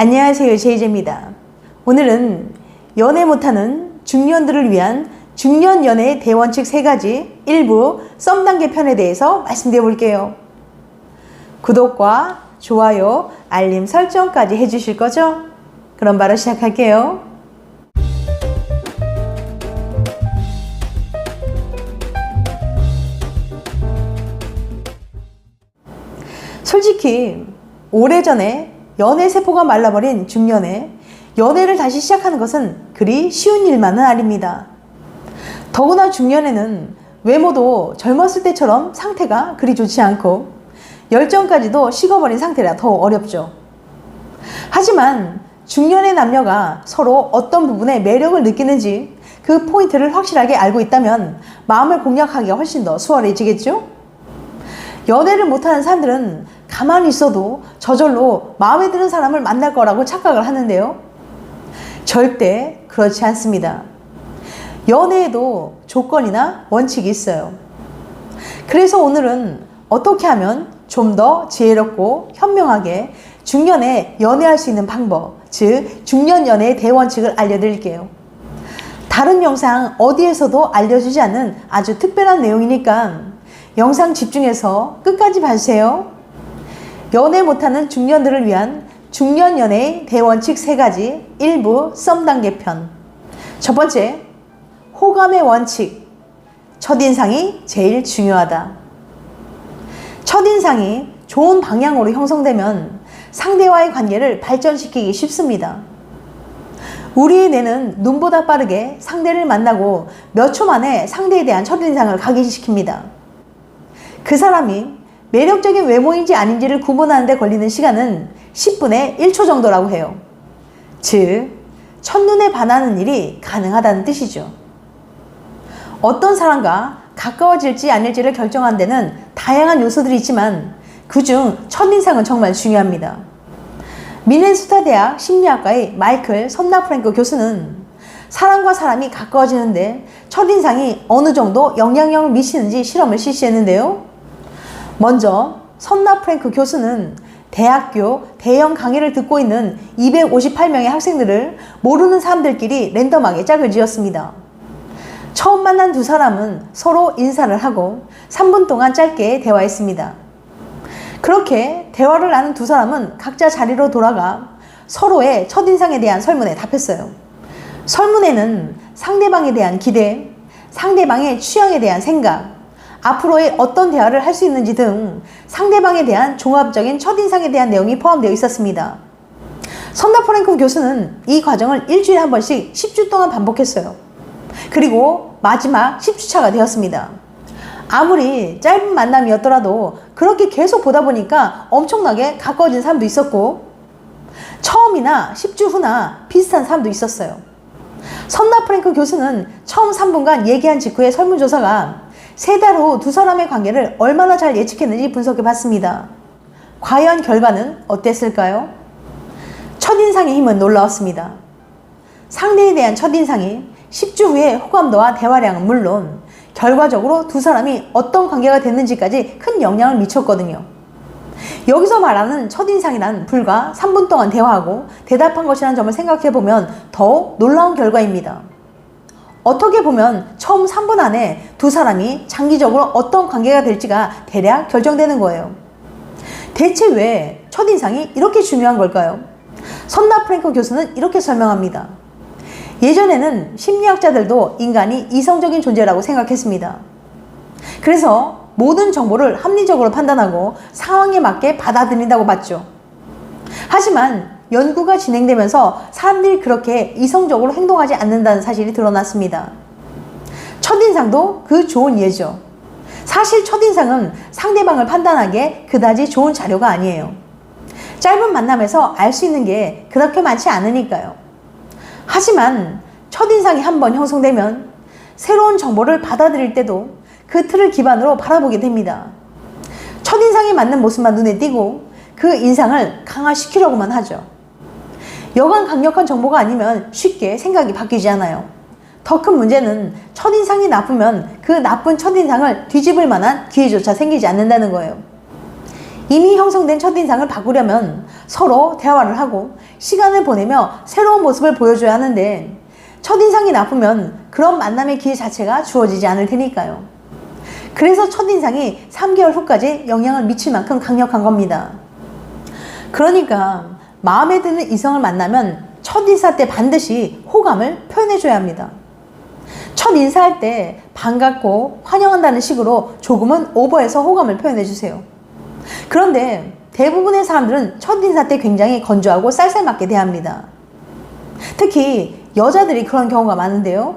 안녕하세요. 제이제입니다. 오늘은 연애 못하는 중년들을 위한 중년 연애 대원칙 세 가지 일부 썸 단계 편에 대해서 말씀드려 볼게요. 구독과 좋아요, 알림 설정까지 해주실 거죠? 그럼 바로 시작할게요. 솔직히 오래전에 연애 세포가 말라버린 중년에 연애를 다시 시작하는 것은 그리 쉬운 일만은 아닙니다. 더구나 중년에는 외모도 젊었을 때처럼 상태가 그리 좋지 않고 열정까지도 식어버린 상태라 더 어렵죠. 하지만 중년의 남녀가 서로 어떤 부분에 매력을 느끼는지 그 포인트를 확실하게 알고 있다면 마음을 공략하기가 훨씬 더 수월해지겠죠? 연애를 못하는 사람들은 가만히 있어도 저절로 마음에 드는 사람을 만날 거라고 착각을 하는데요. 절대 그렇지 않습니다. 연애에도 조건이나 원칙이 있어요. 그래서 오늘은 어떻게 하면 좀 더 지혜롭고 현명하게 중년에 연애할 수 있는 방법, 즉 중년 연애의 대원칙을 알려드릴게요. 다른 영상 어디에서도 알려주지 않는 아주 특별한 내용이니까 영상 집중해서 끝까지 봐주세요. 연애 못하는 중년들을 위한 중년 연애의 대원칙 세 가지 일부 썸 단계 편. 첫 번째, 호감의 원칙. 첫인상이 제일 중요하다. 첫인상이 좋은 방향으로 형성되면 상대와의 관계를 발전시키기 쉽습니다. 우리의 뇌는 눈보다 빠르게 상대를 만나고 몇 초 만에 상대에 대한 첫인상을 각인시킵니다. 그 사람이 매력적인 외모인지 아닌지를 구분하는데 걸리는 시간은 10분의 1초 정도라고 해요. 즉, 첫눈에 반하는 일이 가능하다는 뜻이죠. 어떤 사람과 가까워질지 아닐지를 결정한 데는 다양한 요소들이 있지만 그중 첫인상은 정말 중요합니다. 미네소타 대학 심리학과의 마이클 선나 프랭크 교수는 사람과 사람이 가까워지는데 첫인상이 어느 정도 영향력을 미치는지 실험을 실시했는데요. 먼저 선나 프랭크 교수는 대학교 대형 강의를 듣고 있는 258명의 학생들을 모르는 사람들끼리 랜덤하게 짝을 지었습니다. 처음 만난 두 사람은 서로 인사를 하고 3분 동안 짧게 대화했습니다. 그렇게 대화를 나눈 두 사람은 각자 자리로 돌아가 서로의 첫인상에 대한 설문에 답했어요. 설문에는 상대방에 대한 기대, 상대방의 취향에 대한 생각, 앞으로의 어떤 대화를 할 수 있는지 등 상대방에 대한 종합적인 첫인상에 대한 내용이 포함되어 있었습니다. 선다 프랭크 교수는 이 과정을 일주일에 한 번씩 10주 동안 반복했어요. 그리고 마지막 10주차가 되었습니다. 아무리 짧은 만남이었더라도 그렇게 계속 보다 보니까 엄청나게 가까워진 사람도 있었고 처음이나 10주 후나 비슷한 사람도 있었어요. 선나 프랭크 교수는 처음 3분간 얘기한 직후의 설문조사가 세 달 후 두 사람의 관계를 얼마나 잘 예측했는지 분석해 봤습니다. 과연 결과는 어땠을까요? 첫인상의 힘은 놀라웠습니다. 상대에 대한 첫인상이 10주 후에 호감도와 대화량은 물론 결과적으로 두 사람이 어떤 관계가 됐는지까지 큰 영향을 미쳤거든요. 여기서 말하는 첫인상이란 불과 3분 동안 대화하고 대답한 것이라는 점을 생각해 보면 더욱 놀라운 결과입니다. 어떻게 보면 처음 3분 안에 두 사람이 장기적으로 어떤 관계가 될지가 대략 결정되는 거예요. 대체 왜 첫인상이 이렇게 중요한 걸까요? 선나 프랭크 교수는 이렇게 설명합니다. 예전에는 심리학자들도 인간이 이성적인 존재라고 생각했습니다. 그래서 모든 정보를 합리적으로 판단하고 상황에 맞게 받아들인다고 봤죠. 하지만 연구가 진행되면서 사람들이 그렇게 이성적으로 행동하지 않는다는 사실이 드러났습니다. 첫인상도 그 좋은 예죠. 사실 첫인상은 상대방을 판단하기에 그다지 좋은 자료가 아니에요. 짧은 만남에서 알 수 있는 게 그렇게 많지 않으니까요. 하지만 첫인상이 한번 형성되면 새로운 정보를 받아들일 때도 그 틀을 기반으로 바라보게 됩니다. 첫인상에 맞는 모습만 눈에 띄고 그 인상을 강화시키려고만 하죠. 여간 강력한 정보가 아니면 쉽게 생각이 바뀌지 않아요. 더 큰 문제는 첫인상이 나쁘면 그 나쁜 첫인상을 뒤집을 만한 기회조차 생기지 않는다는 거예요. 이미 형성된 첫인상을 바꾸려면 서로 대화를 하고 시간을 보내며 새로운 모습을 보여줘야 하는데 첫인상이 나쁘면 그런 만남의 기회 자체가 주어지지 않을 테니까요. 그래서 첫인상이 3개월 후까지 영향을 미칠 만큼 강력한 겁니다. 그러니까 마음에 드는 이성을 만나면 첫 인사 때 반드시 호감을 표현해줘야 합니다. 첫 인사할 때 반갑고 환영한다는 식으로 조금은 오버해서 호감을 표현해주세요. 그런데 대부분의 사람들은 첫 인사 때 굉장히 건조하고 쌀쌀맞게 대합니다. 특히 여자들이 그런 경우가 많은데요.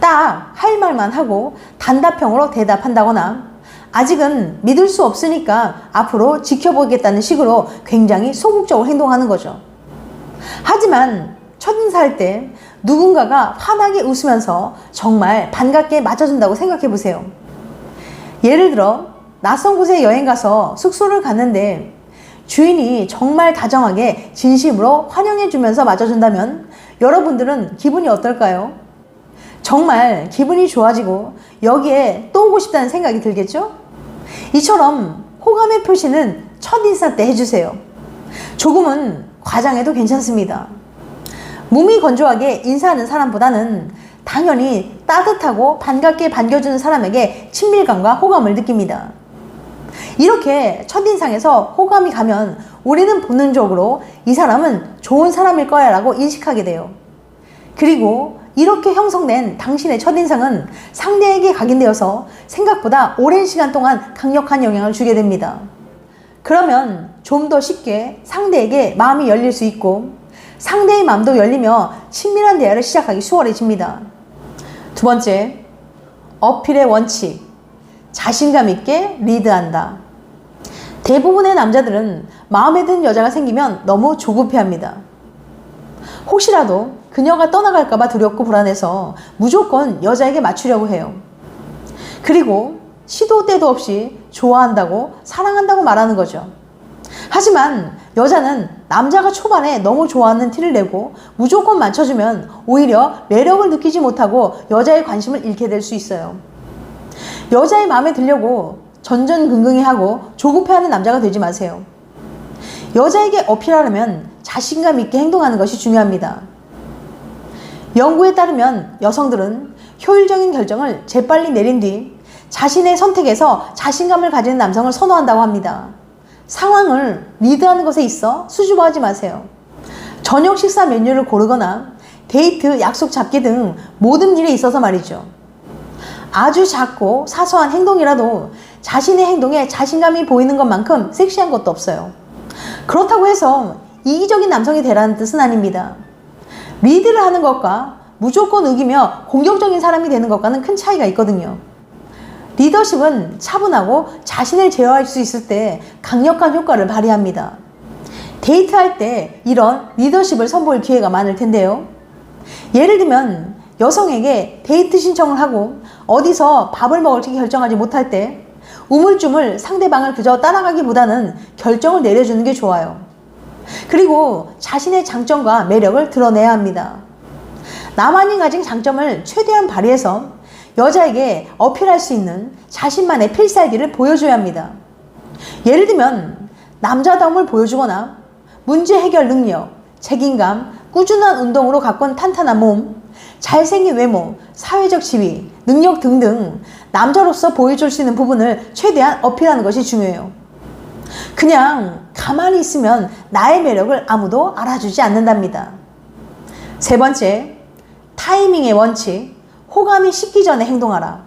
딱 할 말만 하고 단답형으로 대답한다거나 아직은 믿을 수 없으니까 앞으로 지켜보겠다는 식으로 굉장히 소극적으로 행동하는 거죠. 하지만 첫인사할 때 누군가가 환하게 웃으면서 정말 반갑게 맞아준다고 생각해 보세요. 예를 들어 낯선 곳에 여행 가서 숙소를 갔는데 주인이 정말 다정하게 진심으로 환영해 주면서 맞아준다면 여러분들은 기분이 어떨까요? 정말 기분이 좋아지고 여기에 또 오고 싶다는 생각이 들겠죠? 이처럼 호감의 표시는 첫인사 때 해주세요. 조금은 과장해도 괜찮습니다. 몸이 건조하게 인사하는 사람보다는 당연히 따뜻하고 반갑게 반겨주는 사람에게 친밀감과 호감을 느낍니다. 이렇게 첫인상에서 호감이 가면 우리는 본능적으로 이 사람은 좋은 사람일 거야 라고 인식하게 돼요. 그리고 이렇게 형성된 당신의 첫인상은 상대에게 각인되어서 생각보다 오랜 시간 동안 강력한 영향을 주게 됩니다. 그러면 좀 더 쉽게 상대에게 마음이 열릴 수 있고 상대의 마음도 열리며 친밀한 대화를 시작하기 수월해집니다. 두 번째, 어필의 원칙. 자신감 있게 리드한다. 대부분의 남자들은 마음에 든 여자가 생기면 너무 조급해 합니다. 혹시라도 그녀가 떠나갈까봐 두렵고 불안해서 무조건 여자에게 맞추려고 해요. 그리고 시도 때도 없이 좋아한다고 사랑한다고 말하는 거죠. 하지만 여자는 남자가 초반에 너무 좋아하는 티를 내고 무조건 맞춰주면 오히려 매력을 느끼지 못하고 여자의 관심을 잃게 될 수 있어요. 여자의 마음에 들려고 전전긍긍해 하고 조급해하는 남자가 되지 마세요. 여자에게 어필하려면 자신감 있게 행동하는 것이 중요합니다. 연구에 따르면 여성들은 효율적인 결정을 재빨리 내린 뒤 자신의 선택에서 자신감을 가지는 남성을 선호한다고 합니다. 상황을 리드하는 것에 있어 수줍어하지 마세요. 저녁 식사 메뉴를 고르거나 데이트, 약속 잡기 등 모든 일에 있어서 말이죠. 아주 작고 사소한 행동이라도 자신의 행동에 자신감이 보이는 것만큼 섹시한 것도 없어요. 그렇다고 해서 이기적인 남성이 되라는 뜻은 아닙니다. 리드를 하는 것과 무조건 우기며 공격적인 사람이 되는 것과는 큰 차이가 있거든요. 리더십은 차분하고 자신을 제어할 수 있을 때 강력한 효과를 발휘합니다. 데이트할 때 이런 리더십을 선보일 기회가 많을 텐데요. 예를 들면 여성에게 데이트 신청을 하고 어디서 밥을 먹을지 결정하지 못할 때 우물쭈물 상대방을 그저 따라가기보다는 결정을 내려주는 게 좋아요. 그리고 자신의 장점과 매력을 드러내야 합니다. 나만이 가진 장점을 최대한 발휘해서 여자에게 어필할 수 있는 자신만의 필살기를 보여줘야 합니다. 예를 들면 남자다움을 보여주거나 문제 해결 능력, 책임감, 꾸준한 운동으로 가꾼 탄탄한 몸, 잘생긴 외모, 사회적 지위, 능력 등등 남자로서 보여줄 수 있는 부분을 최대한 어필하는 것이 중요해요. 그냥 가만히 있으면 나의 매력을 아무도 알아주지 않는답니다. 세 번째, 타이밍의 원칙. 호감이 식기 전에 행동하라.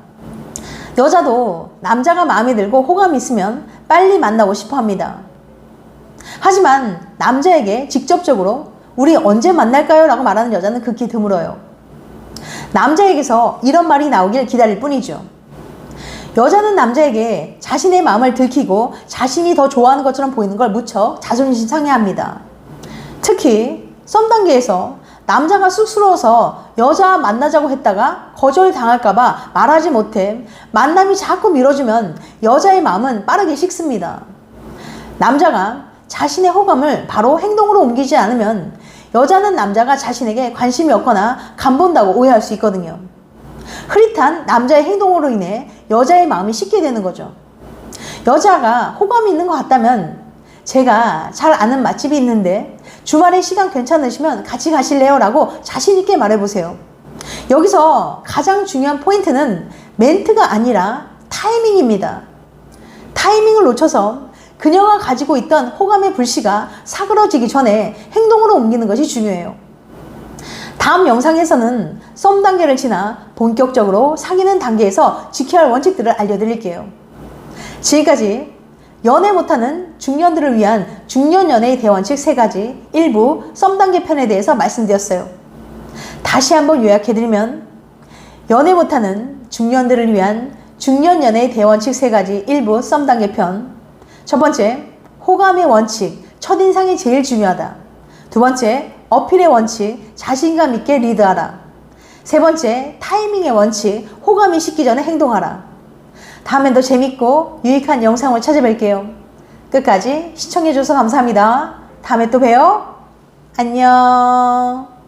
여자도 남자가 마음에 들고 호감이 있으면 빨리 만나고 싶어 합니다. 하지만 남자에게 직접적으로 우리 언제 만날까요? 라고 말하는 여자는 극히 드물어요. 남자에게서 이런 말이 나오길 기다릴 뿐이죠. 여자는 남자에게 자신의 마음을 들키고 자신이 더 좋아하는 것처럼 보이는 걸 무척 자존심 상해합니다. 특히 썸 단계에서 남자가 쑥스러워서 여자 만나자고 했다가 거절당할까봐 말하지 못해 만남이 자꾸 미뤄지면 여자의 마음은 빠르게 식습니다. 남자가 자신의 호감을 바로 행동으로 옮기지 않으면 여자는 남자가 자신에게 관심이 없거나 간본다고 오해할 수 있거든요. 흐릿한 남자의 행동으로 인해 여자의 마음이 식게 되는 거죠. 여자가 호감이 있는 것 같다면 제가 잘 아는 맛집이 있는데 주말에 시간 괜찮으시면 같이 가실래요? 라고 자신있게 말해보세요. 여기서 가장 중요한 포인트는 멘트가 아니라 타이밍입니다. 타이밍을 놓쳐서 그녀가 가지고 있던 호감의 불씨가 사그러지기 전에 행동으로 옮기는 것이 중요해요. 다음 영상에서는 썸 단계를 지나 본격적으로 사귀는 단계에서 지켜야 할 원칙들을 알려드릴게요. 지금까지 연애 못하는 중년들을 위한 중년 연애의 대원칙 3가지 일부 썸 단계 편에 대해서 말씀드렸어요. 다시 한번 요약해드리면 연애 못하는 중년들을 위한 중년 연애의 대원칙 3가지 일부 썸 단계 편. 첫 번째, 호감의 원칙, 첫인상이 제일 중요하다. 두 번째, 어필의 원칙, 자신감 있게 리드하라. 세 번째, 타이밍의 원칙, 호감이 식기 전에 행동하라. 다음엔 더 재밌고 유익한 영상을 찾아뵐게요. 끝까지 시청해주셔서 감사합니다. 다음에 또 봬요. 안녕.